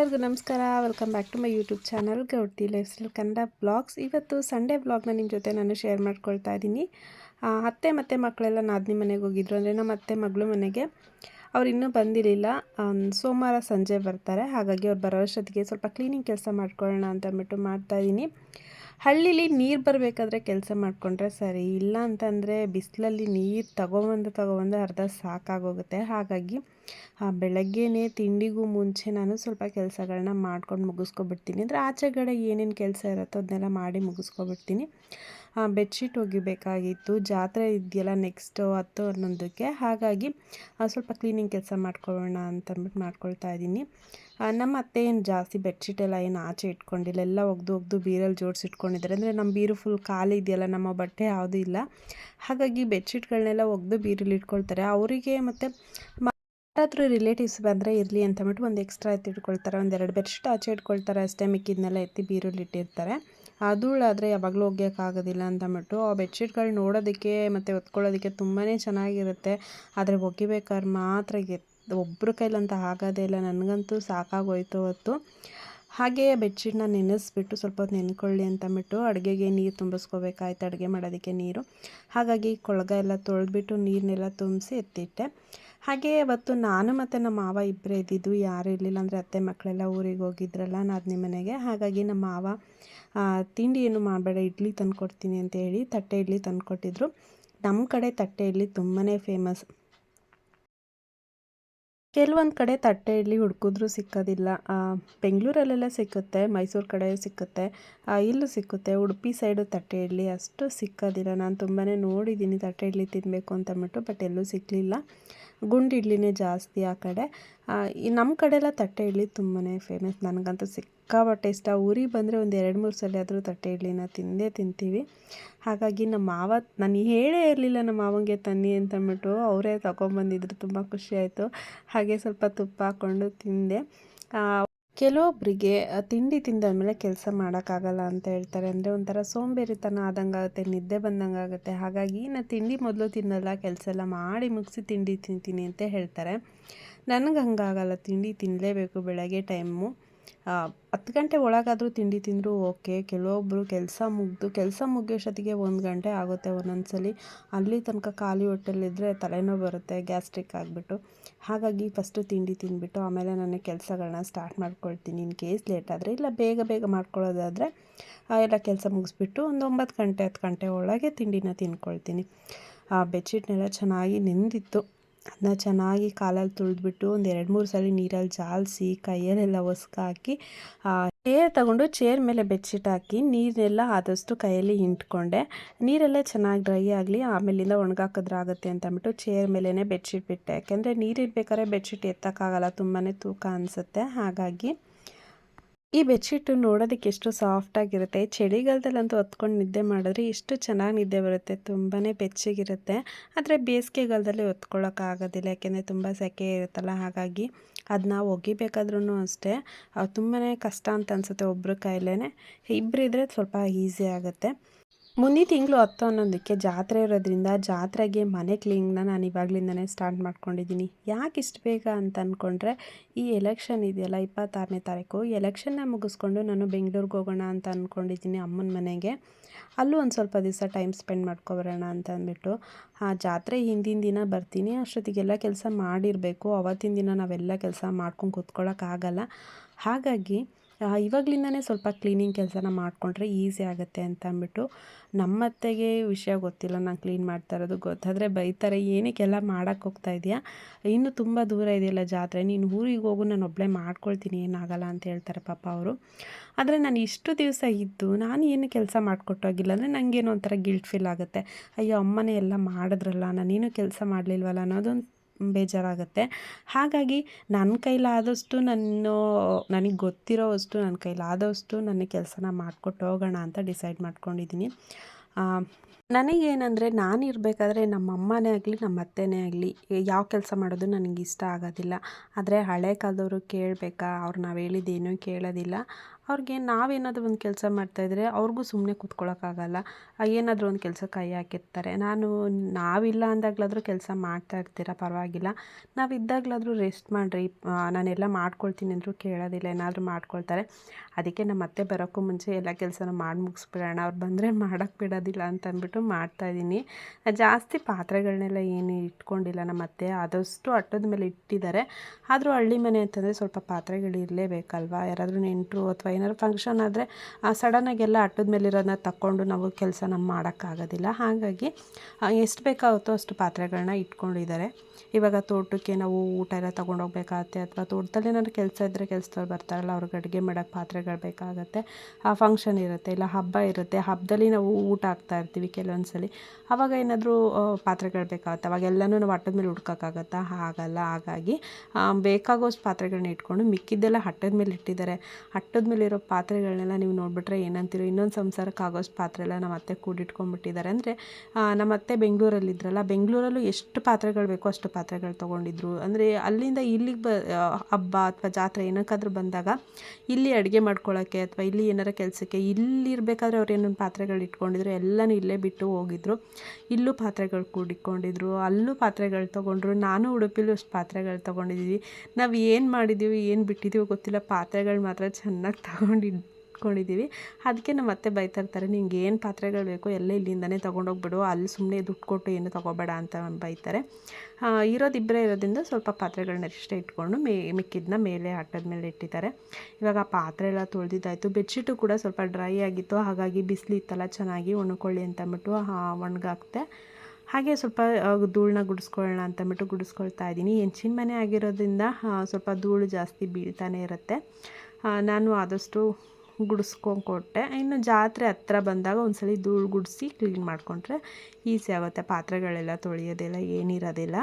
ಎಲ್ಲರಿಗೂ ನಮಸ್ಕಾರ. Welcome back to my YouTube channel Gouti life style Kannada vlogs ಇವತ್ತು Sunday ಬ್ಲಾಗ್ನ ನಿಮ್ಮ ಜೊತೆ ನಾನು ಶೇರ್ ಮಾಡ್ಕೊಳ್ತಾ ಇದ್ದೀನಿ. ಅತ್ತೆ ಮತ್ತು ಮಕ್ಕಳೆಲ್ಲ ನಾದಿನಿ ಮನೆಗೆ ಹೋಗಿದ್ರು. ಅಂದರೆ ನಮ್ಮ ಅತ್ತೆ ಮಗಳು ಮನೆಗೆ. ಅವ್ರು ಇನ್ನೂ ಬಂದಿರಲಿಲ್ಲ. ಸೋಮವಾರ ಸಂಜೆ ಬರ್ತಾರೆ. ಹಾಗಾಗಿ ಅವ್ರು ಬರೋ ಅಷ್ಟೊತ್ತಿಗೆ ಸ್ವಲ್ಪ ಕ್ಲೀನಿಂಗ್ ಕೆಲಸ ಮಾಡ್ಕೊಳ್ಳೋಣ ಅಂತ ಅಂದ್ಬಿಟ್ಟು ಮಾಡ್ತಾಯಿದ್ದೀನಿ ಹಳ್ಳಿಲಿ ನೀರು ಬರಬೇಕಾದ್ರೆ ಕೆಲಸ ಮಾಡಿಕೊಂಡ್ರೆ ಸರಿ ಇಲ್ಲ ಅಂತಂದರೆ ಬಿಸಿಲಲ್ಲಿ ನೀರು ತಗೊಬಂದು ತಗೊಬಂದು ಅರ್ಧ ಸಾಕಾಗೋಗುತ್ತೆ. ಹಾಗಾಗಿ ಆ, ಬೆಳಗ್ಗೆನೇ ತಿಂಡಿಗೂ ಮುಂಚೆ ನಾನು ಸ್ವಲ್ಪ ಕೆಲಸಗಳನ್ನ ಮಾಡ್ಕೊಂಡು ಮುಗಿಸ್ಕೊಬಿಡ್ತೀನಿ. ಅಂದರೆ ಆಚೆಗಡೆ ಏನೇನು ಕೆಲಸ ಇರುತ್ತೋ ಅದನ್ನೆಲ್ಲ ಮಾಡಿ ಮುಗಿಸ್ಕೊಬಿಡ್ತೀನಿ. ಬೆಡ್ಶೀಟ್ ಒಗಿಬೇಕಾಗಿತ್ತು. ಜಾತ್ರೆ ಇದೆಯಲ್ಲ ನೆಕ್ಸ್ಟು ಹತ್ತು ಹನ್ನೊಂದಕ್ಕೆ. ಹಾಗಾಗಿ ಸ್ವಲ್ಪ ಕ್ಲೀನಿಂಗ್ ಕೆಲಸ ಮಾಡ್ಕೊಳ್ಳೋಣ ಅಂತಂದ್ಬಿಟ್ಟು ಮಾಡ್ಕೊಳ್ತಾ ಇದ್ದೀನಿ. ನಮ್ಮ ಅತ್ತೆ ಏನು ಜಾಸ್ತಿ ಬೆಡ್ಶೀಟ್ ಎಲ್ಲ ಏನು ಆಚೆ ಇಟ್ಕೊಂಡಿಲ್ಲ. ಎಲ್ಲ ಒಗ್ದು ಒಗ್ದು ಬೀರಲ್ಲಿ ಜೋಡಿಸಿ ಇಟ್ಕೊಂಡಿದ್ದಾರೆ. ಅಂದರೆ ನಮ್ಮ ಬೀರು ಫುಲ್ ಖಾಲಿ ಇದೆಯಲ್ಲ, ನಮ್ಮ ಬಟ್ಟೆ ಯಾವುದೂ ಇಲ್ಲ. ಹಾಗಾಗಿ ಬೆಡ್ಶೀಟ್ಗಳನ್ನೆಲ್ಲ ಒಗ್ದು ಬೀರಲ್ಲಿ ಇಟ್ಕೊಳ್ತಾರೆ. ಅವರಿಗೆ ಮತ್ತು ಯಾರಾದರೂ ರಿಲೇಟಿವ್ಸ್ ಬಂದರೆ ಇರಲಿ ಅಂತ ಅಂದ್ಬಿಟ್ಟು ಒಂದು ಎಕ್ಸ್ಟ್ರಾ ಎತ್ತಿಟ್ಕೊಳ್ತಾರೆ ಒಂದು ಒಂದೆರಡು ಬೆಡ್ಶೀಟ್ ಆಚೆ ಇಟ್ಕೊಳ್ತಾರೆ ಅಷ್ಟೇ. ಮಿಕ್ಕಿದ್ನೆಲ್ಲ ಎತ್ತಿ ಬೀರಲ್ಲಿ ಇಟ್ಟಿರ್ತಾರೆ. ಧೂಳಾದರೆ ಯಾವಾಗಲೂ ಒಗೆಯೋಕ್ಕಾಗೋದಿಲ್ಲ ಅಂತ ಅಂದ್ಬಿಟ್ಟು ಆ ಬೆಡ್ಶೀಟ್ಗಳು ನೋಡೋದಕ್ಕೆ ಮತ್ತು ಹೊತ್ಕೊಳ್ಳೋದಕ್ಕೆ ತುಂಬಾ ಚೆನ್ನಾಗಿರುತ್ತೆ. ಆದರೆ ಒಗಿಬೇಕಾದ್ರೆ ಮಾತ್ರ ಎತ್ ಒಬ್ಬರ ಕೈಲಂತ ಆಗೋದೇ ಇಲ್ಲ. ನನಗಂತೂ ಸಾಕಾಗೋಯ್ತು ಅವತ್ತು ಹಾಗೆ ಬೆಡ್ಶೀಟ್ನ ನೆನೆಸ್ಬಿಟ್ಟು ಸ್ವಲ್ಪ ಹೊತ್ತು ನೆನ್ಕೊಳ್ಳಿ ಅಂತಂದ್ಬಿಟ್ಟು ಅಡುಗೆಗೆ ನೀರು ತುಂಬಿಸ್ಕೋಬೇಕಾಯ್ತು. ಅಡುಗೆ ಮಾಡೋದಕ್ಕೆ ನೀರು. ಹಾಗಾಗಿ ಕೊಳಗ ಎಲ್ಲ ತೊಳೆದ್ಬಿಟ್ಟು ನೀರನ್ನೆಲ್ಲ ತುಂಬಿಸಿ ಎತ್ತಿಟ್ಟೆ. ಹಾಗೆ ಅವತ್ತು ನಾನು ಮತ್ತು ನಮ್ಮ ಮಾವ ಇಬ್ಬರೇ ಇದ್ದಿದ್ದು, ಯಾರು ಇರಲಿಲ್ಲ. ಅಂದರೆ ಅತ್ತೆ ಮಕ್ಕಳೆಲ್ಲ ಊರಿಗೆ ಹೋಗಿದ್ರಲ್ಲ ನಾದಿನಿ ಮನೆಗೆ. ಹಾಗಾಗಿ ನಮ್ಮ ಮಾವ ತಿಂಡಿ ಏನು ಮಾಡಬೇಡ, ಇಡ್ಲಿ ತಂದುಕೊಡ್ತೀನಿ ಅಂತ ಹೇಳಿ ತಟ್ಟೆ ಇಡ್ಲಿ ತಂದುಕೊಟ್ಟಿದ್ರು. ನಮ್ಮ ಕಡೆ ತಟ್ಟೆ ಇಡ್ಲಿ ತುಂಬಾ ಫೇಮಸ್. ಕೆಲವೊಂದು ಕಡೆ ತಟ್ಟೆ ಇಡ್ಲಿ ಹುಡುಕಿದ್ರೂ ಸಿಕ್ಕೋದಿಲ್ಲ. ಬೆಂಗಳೂರಲ್ಲೆಲ್ಲ ಸಿಕ್ಕುತ್ತೆ, ಮೈಸೂರು ಕಡೆ ಸಿಕ್ಕುತ್ತೆ ಇಲ್ಲೂ ಸಿಕ್ಕುತ್ತೆ. ಉಡುಪಿ ಸೈಡು ತಟ್ಟೆ ಇಡ್ಲಿ ಅಷ್ಟು ಸಿಕ್ಕೋದಿಲ್ಲ. ನಾನು ತುಂಬಾ ನೋಡಿದ್ದೀನಿ ತಟ್ಟೆ ಇಡ್ಲಿ ತಿನ್ನಬೇಕು ಅಂತ ಅಂದ್ಬಿಟ್ಟು, ಬಟ್ ಎಲ್ಲೂ ಸಿಕ್ಕಲಿಲ್ಲ ಗುಂಡು ಇಡ್ಲಿನೇ ಜಾಸ್ತಿ ಆ ಕಡೆ. ನಮ್ಮ ಕಡೆ ಎಲ್ಲ ತಟ್ಟೆ ಇಡ್ಲಿ ತುಂಬಾ ಫೇಮಸ್ ನನಗಂತೂ ಸಿಕ್ಕಾಪಟ್ಟೆ ಇಷ್ಟ. ಊರಿಗೆ ಬಂದರೆ ಒಂದು ಎರಡು ಮೂರು ಸಲ ಆದರೂ ತಟ್ಟೆ ಇಡ್ಲಿನ ತಿಂದೇ ತಿಂತೀವಿ. ಹಾಗಾಗಿ ನಮ್ಮ ಮಾವ, ನಾನು ಹೇಳೇ ಇರಲಿಲ್ಲ ನಮ್ಮ ಮಾವಂಗೆ ತನ್ನಿ ಅಂತ ಅಂದ್ಬಿಟ್ಟು ಅವರೇ ತಗೊಂಬಂದಿದ್ರು. ತುಂಬ ಖುಷಿ ಆಯಿತು. ಹಾಗೆ ಸ್ವಲ್ಪ ತುಪ್ಪ ಹಾಕ್ಕೊಂಡು ತಿಂದೆ. ಕೆಲವೊಬ್ಬರಿಗೆ ತಿಂಡಿ ತಿಂದ ಮೇಲೆ ಕೆಲಸ ಮಾಡೋಕ್ಕಾಗಲ್ಲ ಅಂತ ಹೇಳ್ತಾರೆ. ಅಂದರೆ ಒಂಥರ ಸೋಂಬೇರಿತನ ಆದಂಗೆ ಆಗುತ್ತೆ ನಿದ್ದೆ ಬಂದಂಗೆ ಆಗುತ್ತೆ ಹಾಗಾಗಿ ನಾನು ತಿಂಡಿ ಮೊದಲು ತಿನ್ನಲ್ಲ, ಕೆಲಸ ಎಲ್ಲ ಮಾಡಿ ಮುಗಿಸಿ ತಿಂಡಿ ತಿಂತೀನಿ ಅಂತ ಹೇಳ್ತಾರೆ. ನನಗೆ ಹಂಗಾಗಲ್ಲ, ತಿಂಡಿ ತಿನ್ನಲೇಬೇಕು ಬೆಳಗ್ಗೆ ಟೈಮು. ಹತ್ತು ಗಂಟೆ ಒಳಗಾದರೂ ತಿಂಡಿ ತಿಂದರೂ ಓಕೆ. ಕೆಲವೊಬ್ಬರು ಕೆಲಸ ಮುಗಿದು, ಕೆಲಸ ಮುಗಿಯೋಷ್ಟೊತ್ತಿಗೆ ಒಂದು ಗಂಟೆ ಆಗುತ್ತೆ ಒಂದೊಂದ್ಸಲಿ. ಅಲ್ಲಿ ತನಕ ಖಾಲಿ ಹೊಟ್ಟೆಲಿದ್ದರೆ ತಲೆನೋವು ಬರುತ್ತೆ, ಗ್ಯಾಸ್ಟ್ರಿಕ್ ಆಗಿಬಿಟ್ಟು. ಹಾಗಾಗಿ ಫಸ್ಟು ತಿಂಡಿ ತಿಂದ್ಬಿಟ್ಟು ಆಮೇಲೆ ನಾನು ಕೆಲಸಗಳನ್ನ ಸ್ಟಾರ್ಟ್ ಮಾಡ್ಕೊಳ್ತೀನಿ ಇನ್ ಕೇಸ್ ಲೇಟ್ ಆದರೆ. ಇಲ್ಲ ಬೇಗ ಬೇಗ ಮಾಡ್ಕೊಳ್ಳೋದಾದರೆ ಎಲ್ಲ ಕೆಲಸ ಮುಗಿಸ್ಬಿಟ್ಟು ಒಂದು ಒಂಬತ್ತು ಗಂಟೆ, ಹತ್ತು ಗಂಟೆ ಒಳಗೆ ತಿಂಡಿನ ತಿನ್ಕೊಳ್ತೀನಿ. ಆ ಬೆಡ್ಶೀಟ್ನೆಲ್ಲ ಚೆನ್ನಾಗಿ ನೆಂದಿತ್ತು. ಅದನ್ನ ಚೆನ್ನಾಗಿ ಕಾಲಲ್ಲಿ ತುಳಿದ್ಬಿಟ್ಟು ಒಂದು ಎರಡು ಮೂರು ಸಲ ನೀರಲ್ಲಿ ಜಾಲಿಸಿ, ಕೈಯಲ್ಲೆಲ್ಲ ಹಾಕಿ ಚೇರ್ ತಗೊಂಡು ಚೇರ್ ಮೇಲೆ ಬೆಡ್ಶೀಟ್ ಹಾಕಿ ನೀರೆಲ್ಲ ಆದಷ್ಟು ಕೈಯಲ್ಲಿ ಹಿಂಟ್ಕೊಂಡೆ. ನೀರೆಲ್ಲ ಚೆನ್ನಾಗಿ ಡ್ರೈ ಆಗಲಿ, ಆಮೇಲಿಂದ ಒಣಗಾಕಿದ್ರೆ ಆಗುತ್ತೆ ಅಂತ ಅಂದ್ಬಿಟ್ಟು ಚೇರ್ ಮೇಲೇ ಬೆಡ್ಶೀಟ್ ಬಿಟ್ಟೆ. ಯಾಕೆಂದರೆ ನೀರಿರ್ಬೇಕಾದ್ರೆ ಬೆಡ್ಶೀಟ್ ಎತ್ತಕ್ಕಾಗಲ್ಲ ತುಂಬಾ ತೂಕ ಅನಿಸುತ್ತೆ. ಹಾಗಾಗಿ ಈ ಬೆಡ್ಶೀಟು ನೋಡೋದಕ್ಕೆ ಎಷ್ಟು ಸಾಫ್ಟಾಗಿರುತ್ತೆ ಚಳಿಗಾಲದಲ್ಲಂತೂ ಹೊತ್ಕೊಂಡು ನಿದ್ದೆ ಮಾಡಿದ್ರೆ ಎಷ್ಟು ಚೆನ್ನಾಗಿ ನಿದ್ದೆ ಬರುತ್ತೆ. ತುಂಬಾ ಬೆಚ್ಚಗಿರುತ್ತೆ. ಆದರೆ ಬೇಸಿಗೆಗಾಲದಲ್ಲಿ ಹೊತ್ಕೊಳ್ಳೋಕ್ಕಾಗೋದಿಲ್ಲ ಯಾಕೆಂದರೆ ತುಂಬ ಸೆಕೆ ಇರುತ್ತಲ್ಲ, ಹಾಗಾಗಿ ಅದನ್ನ ಒಗಿಬೇಕಾದ್ರೂ ಅಷ್ಟೇ. ತುಂಬಾ ಕಷ್ಟ ಅಂತ ಅನಿಸುತ್ತೆ ಒಬ್ಬರ ಕೈಲೇ ಇಬ್ಬರಿದ್ರೆ ಸ್ವಲ್ಪ ಈಸಿ ಆಗುತ್ತೆ. ಮುಂದಿನ ತಿಂಗಳು ಹತ್ತು ಹನ್ನೊಂದಕ್ಕೆ ಜಾತ್ರೆ ಇರೋದ್ರಿಂದ ಜಾತ್ರೆಗೆ ಮನೆ ಕ್ಲೀನಿಂಗ್ನ ನಾನು ಇವಾಗಲಿಂದನೇ ಸ್ಟಾರ್ಟ್ ಮಾಡ್ಕೊಂಡಿದ್ದೀನಿ. ಯಾಕೆ ಇಷ್ಟು ಬೇಗ ಅಂತ ಅಂದ್ಕೊಂಡ್ರೆ ಈ ಎಲೆಕ್ಷನ್ ಇದೆಯಲ್ಲ, ಇಪ್ಪತ್ತಾರನೇ ತಾರೀಕು ಎಲೆಕ್ಷನ್ನ ಮುಗಿಸ್ಕೊಂಡು ನಾನು ಬೆಂಗಳೂರಿಗೆ ಹೋಗೋಣ ಅಂತ ಅಂದ್ಕೊಂಡಿದ್ದೀನಿ ಅಮ್ಮನ ಮನೆಗೆ. ಅಲ್ಲೂ ಒಂದು ಸ್ವಲ್ಪ ದಿವಸ ಟೈಮ್ ಸ್ಪೆಂಡ್ ಮಾಡ್ಕೊಬರೋಣ ಅಂತ ಅಂದ್ಬಿಟ್ಟು, ಆ ಜಾತ್ರೆ ಹಿಂದಿನ ದಿನ ಬರ್ತೀನಿ. ಅಷ್ಟೊತ್ತಿಗೆಲ್ಲ ಕೆಲಸ ಮಾಡಿರಬೇಕು. ಅವತ್ತಿನ ದಿನ ನಾವೆಲ್ಲ ಕೆಲಸ ಮಾಡ್ಕೊಂಡು ಕೂತ್ಕೊಳ್ಳೋಕ್ಕಾಗಲ್ಲ ಹಾಗಾಗಿ ಇವಾಗಲಿಂದನೇ ಸ್ವಲ್ಪ ಕ್ಲೀನಿಂಗ್ ಕೆಲಸನ ಮಾಡಿಕೊಂಡ್ರೆ ಈಸಿ ಆಗುತ್ತೆ ಅಂತ ಅಂದ್ಬಿಟ್ಟು ನಮ್ಮತ್ತೆಗೆ ವಿಷಯ ಗೊತ್ತಿಲ್ಲ. ನಾನು ಕ್ಲೀನ್ ಮಾಡ್ತಾ ಇರೋದು ಗೊತ್ತಾದರೆ ಬೈತಾರೆ ಏನಕ್ಕೆಲ್ಲ ಮಾಡೋಕ್ಕೆ ಹೋಗ್ತಾ ಇದೆಯಾ? ಇನ್ನೂ ತುಂಬ ದೂರ ಇದೆಯಲ್ಲ ಜಾತ್ರೆ, ನೀನು ಊರಿಗೆ ಹೋಗು, ನಾನು ಒಬ್ಬಳೇ ಮಾಡ್ಕೊಳ್ತೀನಿ, ಏನಾಗಲ್ಲ ಅಂತ ಹೇಳ್ತಾರೆ ಪಾಪ ಅವರು. ಆದರೆ ನಾನು ಇಷ್ಟು ದಿವಸ ಇದ್ದು ನಾನು ಏನು ಕೆಲಸ ಮಾಡಿಕೊಟ್ಟೋಗಿಲ್ಲ ಅಂದರೆ ನನಗೇನೋ ಒಂಥರ ಗಿಲ್ಟ್ ಫೀಲ್ ಆಗುತ್ತೆ. ಅಯ್ಯೋ, ಅಮ್ಮನೇ ಎಲ್ಲ ಮಾಡಿದ್ರಲ್ಲ ನಾನೇನು ಕೆಲಸ ಮಾಡಲಿಲ್ವಲ್ಲ ಅನ್ನೋದೊಂದು ಬೇಜಾರಾಗುತ್ತೆ. ಹಾಗಾಗಿ ನನ್ನ ಕೈಲಾದಷ್ಟು ನಾನು ನನಗೆ ಗೊತ್ತಿರೋ ಅಷ್ಟು ನನ್ನ ಕೈಲಾದಷ್ಟು ನನ್ನ ಕೆಲಸನ ಮಾಡಿಕೊಟ್ಟು ಹೋಗೋಣ ಅಂತ ಡಿಸೈಡ್ ಮಾಡ್ಕೊಂಡಿದ್ದೀನಿ ನನಗೇನಂದರೆ ನಾನು ಇರಬೇಕಾದ್ರೆ ನಮ್ಮ ಅಮ್ಮನೇ ಆಗಲಿ ನಮ್ಮ ಅತ್ತೆನೇ ಆಗಲಿ, ಯಾವ ಕೆಲಸ ಮಾಡೋದು ನನಗೆ ಇಷ್ಟ ಆಗೋದಿಲ್ಲ. ಆದರೆ ಹಳೆ ಕಾಲದವರು ಕೇಳಬೇಕಾ? ಅವ್ರು ನಾವು ಹೇಳಿದ್ದೇನೂ ಕೇಳೋದಿಲ್ಲ. ಅವ್ರಿಗೆ ನಾವೇನಾದರೂ ಒಂದು ಕೆಲಸ ಮಾಡ್ತಾಯಿದ್ರೆ ಅವ್ರಿಗೂ ಸುಮ್ಮನೆ ಕೂತ್ಕೊಳ್ಳೋಕ್ಕಾಗಲ್ಲ ಏನಾದರೂ ಒಂದು ಕೆಲಸ ಕೈ ಹಾಕಿರ್ತಾರೆ. ನಾನು, ನಾವಿಲ್ಲ ಅಂದಾಗ್ಲಾದರೂ ಕೆಲಸ ಮಾಡ್ತಾ ಇರ್ತೀರಾ, ಪರವಾಗಿಲ್ಲ. ನಾವಿದ್ದಾಗಲಾದರೂ ರೆಸ್ಟ್ ಮಾಡಿರಿ. ನಾನೆಲ್ಲ ಮಾಡ್ಕೊಳ್ತೀನಿ ಅಂದರೂ ಕೇಳೋದಿಲ್ಲ, ಏನಾದರೂ ಮಾಡ್ಕೊಳ್ತಾರೆ. ಅದಕ್ಕೆ ನಮ್ಮ ಅತ್ತೆ ಬರೋಕ್ಕೂ ಮುಂಚೆ ಎಲ್ಲ ಕೆಲಸನ ಮಾಡಿ ಮುಗಿಸ್ಬಿಡೋಣ. ಅವ್ರು ಬಂದರೆ ಮಾಡೋಕ್ಕೆ ಬಿಡೋದಿಲ್ಲ ಅಂತ ಅಂದ್ಬಿಟ್ಟು ಮಾಡ್ತಾಯಿದ್ದೀನಿ ಜಾಸ್ತಿ ಪಾತ್ರೆಗಳನ್ನೆಲ್ಲ ಏನು ಇಟ್ಕೊಂಡಿಲ್ಲ. ನಮ್ಮ ಅತ್ತೆ ಆದಷ್ಟು ಅಟ್ಟದ ಮೇಲೆ ಇಟ್ಟಿದ್ದಾರೆ. ಆದರೂ ಹಳ್ಳಿ ಮನೆ ಅಂತಂದರೆ ಸ್ವಲ್ಪ ಪಾತ್ರೆಗಳು ಇರಲೇಬೇಕಲ್ವಾ ಯಾರಾದರೂ ನೆಂಟರು ಅಥವಾ ಏನಾದ್ರು ಫಂಕ್ಷನ್ ಆದರೆ ಸಡನ್ನಾಗಿ ಎಲ್ಲ ಅಟ್ಟದ ಮೇಲಿರೋದನ್ನ ತಕ್ಕೊಂಡು ನಾವು ಕೆಲಸ ನಮ್ಮ ಮಾಡೋಕ್ಕಾಗೋದಿಲ್ಲ. ಹಾಗಾಗಿ ಎಷ್ಟು ಬೇಕಾಗುತ್ತೋ ಅಷ್ಟು ಪಾತ್ರೆಗಳನ್ನ ಇಟ್ಕೊಂಡಿದ್ದಾರೆ. ಇವಾಗ ತೋಟಕ್ಕೆ ನಾವು ಊಟ ಎಲ್ಲ ತೊಗೊಂಡೋಗ್ಬೇಕಾಗತ್ತೆ ಅಥವಾ ತೋಟದಲ್ಲಿ ಏನಾದ್ರು ಕೆಲಸ ಇದ್ದರೆ ಕೆಲಸದವ್ರು ಬರ್ತಾರಲ್ಲ, ಅವ್ರಿಗೆ ಅಡುಗೆ ಮಾಡೋಕ್ಕೆ ಪಾತ್ರೆಗಳು ಬೇಕಾಗುತ್ತೆ. ಆ ಫಂಕ್ಷನ್ ಇರುತ್ತೆ, ಇಲ್ಲ ಹಬ್ಬ ಇರುತ್ತೆ. ಹಬ್ಬದಲ್ಲಿ ನಾವು ಊಟ ಹಾಕ್ತಾ ಇರ್ತೀವಿ ಕೆಲವೊಂದು ಸಲ ಆವಾಗ ಏನಾದರೂ ಪಾತ್ರೆಗಳು ಬೇಕಾಗುತ್ತೆ. ಅವಾಗೆಲ್ಲನೂ ನಾವು ಅಟ್ಟದ ಮೇಲೆ ಹುಡ್ಕೋಕ್ಕಾಗತ್ತಾ? ಆಗಲ್ಲ ಹಾಗಾಗಿ ಬೇಕಾಗೋಷ್ಟು ಪಾತ್ರೆಗಳನ್ನ ಇಟ್ಕೊಂಡು ಮಿಕ್ಕಿದ್ದೆಲ್ಲ ಹಟ್ಟದ ಮೇಲೆ ಇಟ್ಟಿದ್ದಾರೆ. ಹಟ್ಟದ ಮೇಲಿರೋ ಪಾತ್ರೆಗಳನ್ನೆಲ್ಲ ನೀವು ನೋಡಿಬಿಟ್ರೆ ಏನಂತೀರೋ, ಇನ್ನೊಂದು ಸಂಸಾರಕ್ಕೆ ಆಗೋಷ್ಟು ಪಾತ್ರೆ ಎಲ್ಲ ನಮ್ಮ ಅತ್ತೆ ಕೂಡಿಟ್ಕೊಂಡ್ಬಿಟ್ಟಿದ್ದಾರೆ. ಅಂದರೆ ನಮ್ಮ ಅತ್ತೆ ಬೆಂಗಳೂರಲ್ಲಿದ್ರಲ್ಲ, ಬೆಂಗಳೂರಲ್ಲೂ ಎಷ್ಟು ಪಾತ್ರೆಗಳು ಬೇಕೋ ಅಷ್ಟು ಪಾತ್ರೆಗಳು ತೊಗೊಂಡಿದ್ರು. ಅಂದರೆ, ಅಲ್ಲಿಂದ ಇಲ್ಲಿಗೆ ಬ ಹಬ್ಬ ಅಥವಾ ಜಾತ್ರೆ ಏನಕ್ಕಾದ್ರೂ ಬಂದಾಗ, ಇಲ್ಲಿ ಅಡುಗೆ ಮಾಡ್ಕೊಳ್ಳೋಕ್ಕೆ ಅಥವಾ ಇಲ್ಲಿ ಏನಾರ ಕೆಲಸಕ್ಕೆ ಇಲ್ಲಿ ಇರಬೇಕಾದ್ರೆ ಅವ್ರು ಏನೊಂದು ಪಾತ್ರೆಗಳು ಇಟ್ಕೊಂಡಿದ್ರು, ಎಲ್ಲನೂ ಇಲ್ಲೇ ಬಿಟ್ಟು ಹೋಗಿದ್ರು. ಇಲ್ಲೂ ಪಾತ್ರೆಗಳು ಕೂಡಿಕೊಂಡಿದ್ರು ಅಲ್ಲೂ ಪಾತ್ರೆಗಳು ತೊಗೊಂಡ್ರು. ನಾನು ಉಡುಪಿಲೂ ಅಷ್ಟು ಪಾತ್ರೆಗಳು ತೊಗೊಂಡಿದ್ದೀವಿ ನಾವು ಏನು ಮಾಡಿದ್ದೀವಿ ಏನು ಬಿಟ್ಟಿದ್ದೀವಿ ಗೊತ್ತಿಲ್ಲ. ಪಾತ್ರೆಗಳು ಮಾತ್ರ ಚೆನ್ನಾಗಿ ತಗೊಂಡಿದ್ದು ಇಟ್ಕೊಂಡಿದ್ದೀವಿ. ಅದಕ್ಕೆ ನಮ್ಮ ಅತ್ತೆ ಬೈತಾ ಇರ್ತಾರೆ, ನಿಂಗೆ ಏನು ಪಾತ್ರೆಗಳು ಬೇಕೋ ಎಲ್ಲ ಇಲ್ಲಿಂದನೇ ತೊಗೊಂಡೋಗ್ಬಿಡು, ಅಲ್ಲಿ ಸುಮ್ಮನೆ ದುಡ್ಡು ಕೊಟ್ಟು ಏನು ತೊಗೋಬೇಡ ಅಂತ ಬೈತಾರೆ. ಇರೋದು ಇಬ್ಬರೇ ಇರೋದ್ರಿಂದ ಸ್ವಲ್ಪ ಪಾತ್ರೆಗಳನ್ನ ಅಷ್ಟೇ ಇಟ್ಕೊಂಡು ಮೇ ಮಿಕ್ಕಿದ್ದನ್ನ ಮೇಲೆ ಆಟದ ಮೇಲೆ ಇಟ್ಟಿದ್ದಾರೆ. ಇವಾಗ ಆ ಪಾತ್ರೆ ಎಲ್ಲ ತೊಳೆದಿದ್ದಾಯಿತು. ಬೆಡ್ಶೀಟು ಕೂಡ ಸ್ವಲ್ಪ ಡ್ರೈ ಆಗಿತ್ತು, ಹಾಗಾಗಿ ಬಿಸಿಲು ಇತ್ತಲ್ಲ, ಚೆನ್ನಾಗಿ ಒಣಕೊಳ್ಳಿ ಅಂತ ಅಂದ್ಬಿಟ್ಟು ಒಣಗಾಕ್ತೆ. ಹಾಗೆ ಸ್ವಲ್ಪ ಧೂಳನ್ನ ಗುಡಿಸ್ಕೊಳ್ಳೋಣ ಅಂತಂದ್ಬಿಟ್ಟು ಗುಡಿಸ್ಕೊಳ್ತಾ ಇದ್ದೀನಿ. ಹೆಂಚಿನ ಮನೆ ಆಗಿರೋದ್ರಿಂದ ಸ್ವಲ್ಪ ಧೂಳು ಜಾಸ್ತಿ ಬೀಳ್ತಾನೆ ಇರುತ್ತೆ. ನಾನು ಆದಷ್ಟು ಗುಡಿಸ್ಕೊಂಡು ಕೊಟ್ಟೆ ಇನ್ನು ಜಾತ್ರೆ ಹತ್ರ ಬಂದಾಗ ಒಂದ್ಸಲ ಧೂಳು ಗುಡಿಸಿ ಕ್ಲೀನ್ ಮಾಡಿಕೊಂಡ್ರೆ ಈಸಿ ಆಗುತ್ತೆ. ಪಾತ್ರೆಗಳೆಲ್ಲ ತೊಳೆಯೋದೆಲ್ಲ ಏನಿರೋದಿಲ್ಲ.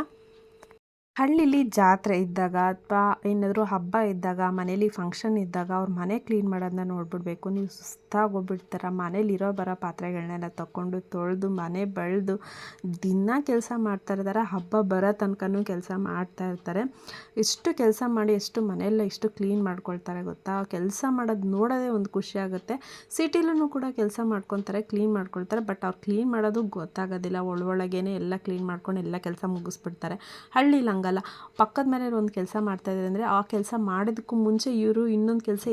ಹಳ್ಳಿಲಿ ಜಾತ್ರೆ ಇದ್ದಾಗ ಅಥವಾ ಏನಾದರೂ ಹಬ್ಬ ಇದ್ದಾಗ, ಮನೇಲಿ ಫಂಕ್ಷನ್ ಇದ್ದಾಗ ಅವ್ರ ಮನೆ ಕ್ಲೀನ್ ಮಾಡೋದನ್ನ ನೋಡ್ಬಿಡ್ಬೇಕು. ನೀವು ಸುಸ್ತಾಗಿ ಹೋಗ್ಬಿಡ್ತಾರೆ. ಮನೇಲಿರೋ ಬರೋ ಪಾತ್ರೆಗಳನ್ನೆಲ್ಲ ತಗೊಂಡು ತೊಳೆದು, ಮನೆ ಬಳ್ದು ದಿನ ಕೆಲಸ ಮಾಡ್ತಾ ಇರ್ತಾರೆ. ಹಬ್ಬ ಬರೋ ತನಕನೂ ಕೆಲಸ ಮಾಡ್ತಾ ಇರ್ತಾರೆ. ಎಷ್ಟು ಕೆಲಸ ಮಾಡಿ ಎಷ್ಟು ಮನೆಯೆಲ್ಲ ಎಷ್ಟು ಕ್ಲೀನ್ ಮಾಡ್ಕೊಳ್ತಾರೆ ಗೊತ್ತಾ? ಕೆಲಸ ಮಾಡೋದು ನೋಡೋದೇ ಒಂದು ಖುಷಿ ಆಗುತ್ತೆ. ಸಿಟಿಲೂ ಕೂಡ ಕೆಲಸ ಮಾಡ್ಕೊತಾರೆ ಕ್ಲೀನ್ ಮಾಡ್ಕೊಳ್ತಾರೆ. ಬಟ್ ಅವ್ರು ಕ್ಲೀನ್ ಮಾಡೋದು ಗೊತ್ತಾಗೋದಿಲ್ಲ. ಒಳೊಳಗೇನೆ ಎಲ್ಲ ಕ್ಲೀನ್ ಮಾಡ್ಕೊಂಡು ಎಲ್ಲ ಕೆಲಸ ಮುಗಿಸ್ಬಿಡ್ತಾರೆ. ಹಳ್ಳಿಲಿ ಹಂಗ ಆಗಲ್ಲ ಪಕ್ಕದ ಮನೇಲಿ ಒಂದು ಕೆಲಸ ಮಾಡ್ತಾಯಿದ್ದಾರೆ ಅಂದರೆ ಆ ಕೆಲಸ ಮಾಡೋದಕ್ಕೂ ಮುಂಚೆ ಇವರು ಇನ್ನೊಂದು ಕೆಲಸ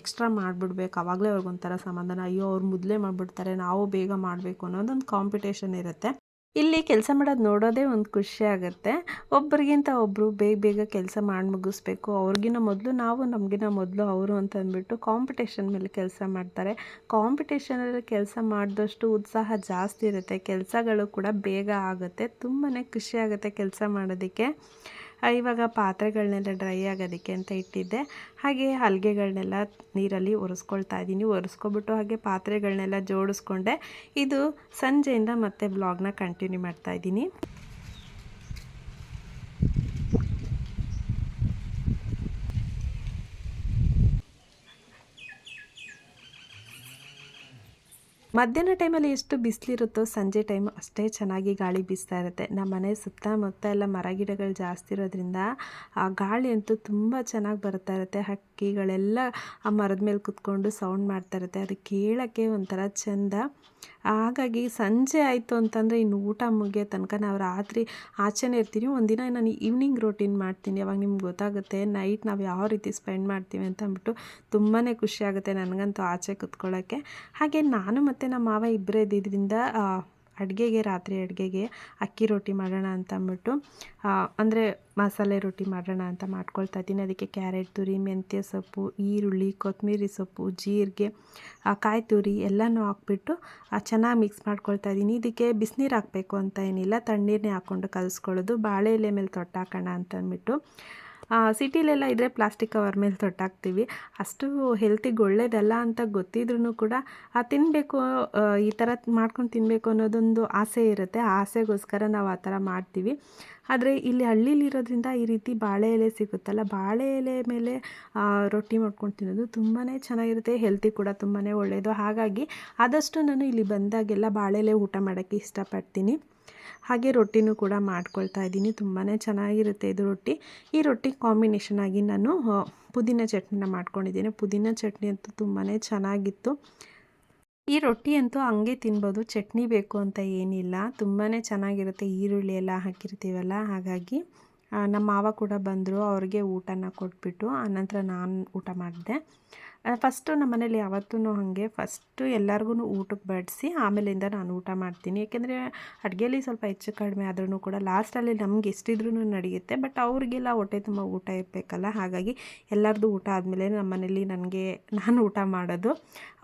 ಎಕ್ಸ್ಟ್ರಾ ಮಾಡಿಬಿಡ್ಬೇಕು. ಆವಾಗಲೇ ಅವ್ರಿಗೊಂಥರ ಸಮಾಧಾನ. ಅಯ್ಯೋ, ಅವ್ರು ಮೊದಲೇ ಮಾಡಿಬಿಡ್ತಾರೆ, ನಾವು ಬೇಗ ಮಾಡಬೇಕು ಅನ್ನೋದೊಂದು ಕಾಂಪಿಟೇಷನ್ ಇರುತ್ತೆ. ಇಲ್ಲಿ ಕೆಲಸ ಮಾಡೋದು ನೋಡೋದೇ ಒಂದು ಖುಷಿ ಆಗುತ್ತೆ. ಒಬ್ರಿಗಿಂತ ಒಬ್ಬರು ಬೇಗ ಬೇಗ ಕೆಲಸ ಮಾಡಿ ಮುಗಿಸ್ಬೇಕು. ಅವ್ರಿಗಿನ ಮೊದಲು ನಾವು ನಮಗಿನ ಮೊದಲು ಅವರು ಅಂತ ಅಂದ್ಬಿಟ್ಟು ಕಾಂಪಿಟೇಷನ್ ಮೇಲೆ ಕೆಲಸ ಮಾಡ್ತಾರೆ. ಕಾಂಪಿಟೇಷನಲ್ಲಿ ಕೆಲಸ ಮಾಡಿದಷ್ಟು ಉತ್ಸಾಹ ಜಾಸ್ತಿ ಇರುತ್ತೆ. ಕೆಲಸಗಳು ಕೂಡ ಬೇಗ ಆಗುತ್ತೆ. ತುಂಬಾ ಖುಷಿ ಆಗುತ್ತೆ ಕೆಲಸ ಮಾಡೋದಕ್ಕೆ. ಇವಾಗ ಪಾತ್ರೆಗಳನ್ನೆಲ್ಲ ಡ್ರೈ ಆಗೋದಕ್ಕೆ ಅಂತ ಇಟ್ಟಿದ್ದೆ. ಹಾಗೆ ಹಲ್ಗೆಗಳನ್ನೆಲ್ಲ ನೀರಲ್ಲಿ ಒರೆಸ್ಕೊಳ್ತಾ ಇದ್ದೀನಿ. ಒರೆಸ್ಕೊಬಿಟ್ಟು ಹಾಗೆ ಪಾತ್ರೆಗಳನ್ನೆಲ್ಲ ಜೋಡಿಸ್ಕೊಂಡೆ. ಇದು ಸಂಜೆಯಿಂದ ಮತ್ತೆ ಬ್ಲಾಗ್ನ ಕಂಟಿನ್ಯೂ ಮಾಡ್ತಾ ಇದ್ದೀನಿ. ಮಧ್ಯಾಹ್ನ ಟೈಮಲ್ಲಿ ಎಷ್ಟು ಬಿಸಿಲಿರುತ್ತೋ ಸಂಜೆ ಟೈಮ್ ಅಷ್ಟೇ ಚೆನ್ನಾಗಿ ಗಾಳಿ ಬೀಸ್ತಾ ಇರುತ್ತೆ. ನಮ್ಮ ಮನೆ ಸುತ್ತಮುತ್ತ ಎಲ್ಲ ಮರ ಗಿಡಗಳು ಜಾಸ್ತಿ ಇರೋದ್ರಿಂದ ಆ ಗಾಳಿ ಅಂತೂ ತುಂಬ ಚೆನ್ನಾಗಿ ಬರ್ತಾ ಇರುತ್ತೆ. ಹಕ್ಕಿಗಳೆಲ್ಲ ಆ ಮರದ ಮೇಲೆ ಕುತ್ಕೊಂಡು ಸೌಂಡ್ ಮಾಡ್ತಾ ಇರುತ್ತೆ. ಅದು ಕೇಳೋಕ್ಕೆ ಒಂಥರ ಚೆಂದ ಹಾಗಾಗಿ ಸಂಜೆ ಆಯಿತು ಅಂತಂದರೆ ಇನ್ನು ಊಟ ಮುಗಿಯೋ ತನಕ ನಾವು ರಾತ್ರಿ ಆಚೆನೇ ಇರ್ತೀನಿ ಒಂದಿನ ನಾನು ಈವ್ನಿಂಗ್ ರೋಟೀನ್ ಮಾಡ್ತೀನಿ. ಅವಾಗ ನಿಮ್ಗೆ ಗೊತ್ತಾಗುತ್ತೆ ನೈಟ್ ನಾವು ಯಾವ ರೀತಿ ಸ್ಪೆಂಡ್ ಮಾಡ್ತೀವಿ ಅಂತ ಅಂದ್ಬಿಟ್ಟು ತುಂಬಾ ಖುಷಿ ಆಗುತ್ತೆ ನನಗಂತೂ ಆಚೆ ಕುತ್ಕೊಳ್ಳೋಕ್ಕೆ ಹಾಗೆ ನಾನು ಮತ್ತು ನಮ್ಮ ಮಾವ ಇಬ್ಬರೇ ಇದ್ದಿದ್ದರಿಂದ ಅಡುಗೆಗೆ, ರಾತ್ರಿ ಅಡುಗೆಗೆ ಅಕ್ಕಿ ರೊಟ್ಟಿ ಮಾಡೋಣ ಅಂತ ಅಂದ್ಬಿಟ್ಟು ಅಂದರೆ ಮಸಾಲೆ ರೊಟ್ಟಿ ಮಾಡೋಣ ಅಂತ ಮಾಡ್ಕೊಳ್ತಾ ಇದ್ದೀನಿ. ಅದಕ್ಕೆ ಕ್ಯಾರೆಟ್ ತುರಿ, ಮೆಂತ್ಯ ಸೊಪ್ಪು, ಈರುಳ್ಳಿ, ಕೊತ್ತಂಬರಿ ಸೊಪ್ಪು, ಜೀರಿಗೆ ಕಾಯಿ ತುರಿ ಎಲ್ಲನೂ ಹಾಕ್ಬಿಟ್ಟು ಚೆನ್ನಾಗಿ ಮಿಕ್ಸ್ ಮಾಡ್ಕೊಳ್ತಾ ಇದ್ದೀನಿ. ಇದಕ್ಕೆ ಬಿಸಿನೀರು ಹಾಕಬೇಕು ಅಂತ ಏನಿಲ್ಲ. ತಣ್ಣೀರನ್ನೇ ಹಾಕ್ಕೊಂಡು ಕಲಿಸ್ಕೊಳ್ಳೋದು. ಬಾಳೆ ಎಲೆ ಮೇಲೆ ತೊಟ್ಟಾಕೋಣ ಅಂತ ಅಂದ್ಬಿಟ್ಟು. ಸಿಟಿಲೆಲ್ಲ ಇದ್ದರೆ ಪ್ಲಾಸ್ಟಿಕ್ ಕವರ್ ಮೇಲೆ ತೊಟ್ಟಾಕ್ತೀವಿ ಅಷ್ಟು ಹೆಲ್ತಿಗೆ ಒಳ್ಳೇದಲ್ಲ ಅಂತ ಗೊತ್ತಿದ್ರೂ ಕೂಡ, ಆ ತಿನ್ನಬೇಕು ಈ ಥರ ಮಾಡ್ಕೊಂಡು ತಿನ್ನಬೇಕು ಅನ್ನೋದೊಂದು ಆಸೆ ಇರುತ್ತೆ. ಆ ಆಸೆಗೋಸ್ಕರ ನಾವು ಆ ಥರ ಮಾಡ್ತೀವಿ. ಆದರೆ ಇಲ್ಲಿ ಹಳ್ಳಿಲಿರೋದ್ರಿಂದ ಈ ರೀತಿ ಬಾಳೆ ಎಲೆ ಸಿಗುತ್ತಲ್ಲ, ಬಾಳೆ ಎಲೆ ಮೇಲೆ ರೊಟ್ಟಿ ಮಾಡ್ಕೊಂಡು ತಿನ್ನೋದು ತುಂಬಾ ಚೆನ್ನಾಗಿರುತ್ತೆ ಹೆಲ್ತಿ ಕೂಡ ತುಂಬಾ ಒಳ್ಳೆಯದು ಹಾಗಾಗಿ ಆದಷ್ಟು ನಾನು ಇಲ್ಲಿ ಬಂದಾಗೆಲ್ಲ ಬಾಳೆ ಎಲೆ ಊಟ ಮಾಡೋಕ್ಕೆ ಇಷ್ಟಪಡ್ತೀನಿ. ಹಾಗೆ ರೊಟ್ಟಿನೂ ಕೂಡ ಮಾಡ್ಕೊಳ್ತಾ ಇದ್ದೀನಿ ತುಂಬಾ ಚೆನ್ನಾಗಿರುತ್ತೆ ಇದು ರೊಟ್ಟಿ. ಈ ರೊಟ್ಟಿ ಕಾಂಬಿನೇಷನ್ ಆಗಿ ನಾನು ಪುದೀನ ಚಟ್ನಿನ ಮಾಡ್ಕೊಂಡಿದ್ದೀನಿ. ಪುದೀನ ಚಟ್ನಿ ಅಂತೂ ತುಂಬಾ ಚೆನ್ನಾಗಿತ್ತು. ಈ ರೊಟ್ಟಿ ಅಂತೂ ಹಂಗೆ ತಿನ್ಬೋದು, ಚಟ್ನಿ ಬೇಕು ಅಂತ ಏನಿಲ್ಲ. ತುಂಬಾ ಚೆನ್ನಾಗಿರುತ್ತೆ, ಈರುಳ್ಳಿ ಎಲ್ಲ ಹಾಕಿರ್ತೀವಲ್ಲ, ಹಾಗಾಗಿ ನಮ್ಮ ಮಾವ ಕೂಡ ಬಂದರು, ಅವ್ರಿಗೆ ಊಟನ ಕೊಟ್ಬಿಟ್ಟು ಆನಂತರ ನಾನು ಊಟ ಮಾಡಿದೆ. ಫಸ್ಟು ನಮ್ಮ ಮನೇಲಿ ಯಾವತ್ತೂ ಹಾಗೆ ಫಸ್ಟು ಎಲ್ಲರಿಗೂ ಊಟಕ್ಕೆ ಬಡಿಸಿ ಆಮೇಲಿಂದ ನಾನು ಊಟ ಮಾಡ್ತೀನಿ. ಏಕೆಂದರೆ ಅಡುಗೆಯಲ್ಲಿ ಸ್ವಲ್ಪ ಹೆಚ್ಚು ಕಡಿಮೆ ಆದ್ರೂ ಕೂಡ ಲಾಸ್ಟಲ್ಲಿ ನಮ್ಗೆ ಎಷ್ಟಿದ್ರೂ ನಡೆಯುತ್ತೆ. ಬಟ್ ಅವ್ರಿಗೆಲ್ಲ ಹೊಟ್ಟೆ ತುಂಬ ಊಟ ಇರಬೇಕಲ್ಲ? ಹಾಗಾಗಿ ಎಲ್ಲರದು ಊಟ ಆದಮೇಲೆ ನಮ್ಮ ಮನೇಲಿ ನನಗೆ ನಾನು ಊಟ ಮಾಡೋದು.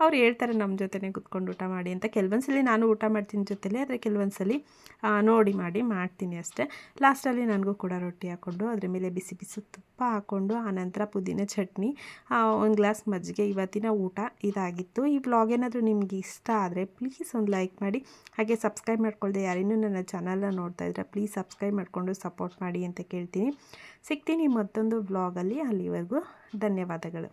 ಅವ್ರು ಹೇಳ್ತಾರೆ ನಮ್ಮ ಜೊತೆನೇ ಕುತ್ಕೊಂಡು ಊಟ ಮಾಡಿ ಅಂತ. ಕೆಲವೊಂದ್ಸಲಿ ನಾನು ಊಟ ಮಾಡ್ತೀನಿ ಜೊತೆಲಿ, ಆದರೆ ಕೆಲವೊಂದ್ಸಲಿ ನೋಡಿ ಮಾಡಿ ಮಾಡ್ತೀನಿ ಅಷ್ಟೇ. ಲಾಸ್ಟಲ್ಲಿ ನನಗೂ ಕೂಡ ರೊಟ್ಟಿ ಹಾಕ್ಕೊಂಡು ಅದ್ರ ಮೇಲೆ ಬಿಸಿ ಬಿಸಿ ತುಪ್ಪ ಹಾಕ್ಕೊಂಡು ಆನಂತರ ಪುದೀನ ಚಟ್ನಿ ಒಂದು ಗ್ಲಾಸ್ ಮಜ್ಜಿಗೆ ಮಜ್ಜಿಗೆ ಇವತ್ತಿನ ಊಟ ಇದಾಗಿತ್ತು. ಈ ಬ್ಲಾಗ್ ಏನಾದರೂ ನಿಮಗೆ ಇಷ್ಟ ಆದರೆ ಪ್ಲೀಸ್ ಒಂದು ಲೈಕ್ ಮಾಡಿ. ಹಾಗೆ ಸಬ್ಸ್ಕ್ರೈಬ್ ಮಾಡ್ಕೊಳ್ಳದೆ ಯಾರೇನೂ ನನ್ನ ಚಾನಲ್ನ ನೋಡ್ತಾ ಇದ್ರೆ ಪ್ಲೀಸ್ ಸಬ್ಸ್ಕ್ರೈಬ್ ಮಾಡಿಕೊಂಡು ಸಪೋರ್ಟ್ ಮಾಡಿ ಅಂತ ಕೇಳ್ತೀನಿ. ಸಿಗ್ತೀನಿ ಮತ್ತೊಂದು ಬ್ಲಾಗಲ್ಲಿ ಅಲ್ಲಿವರೆಗೂ ಧನ್ಯವಾದಗಳು.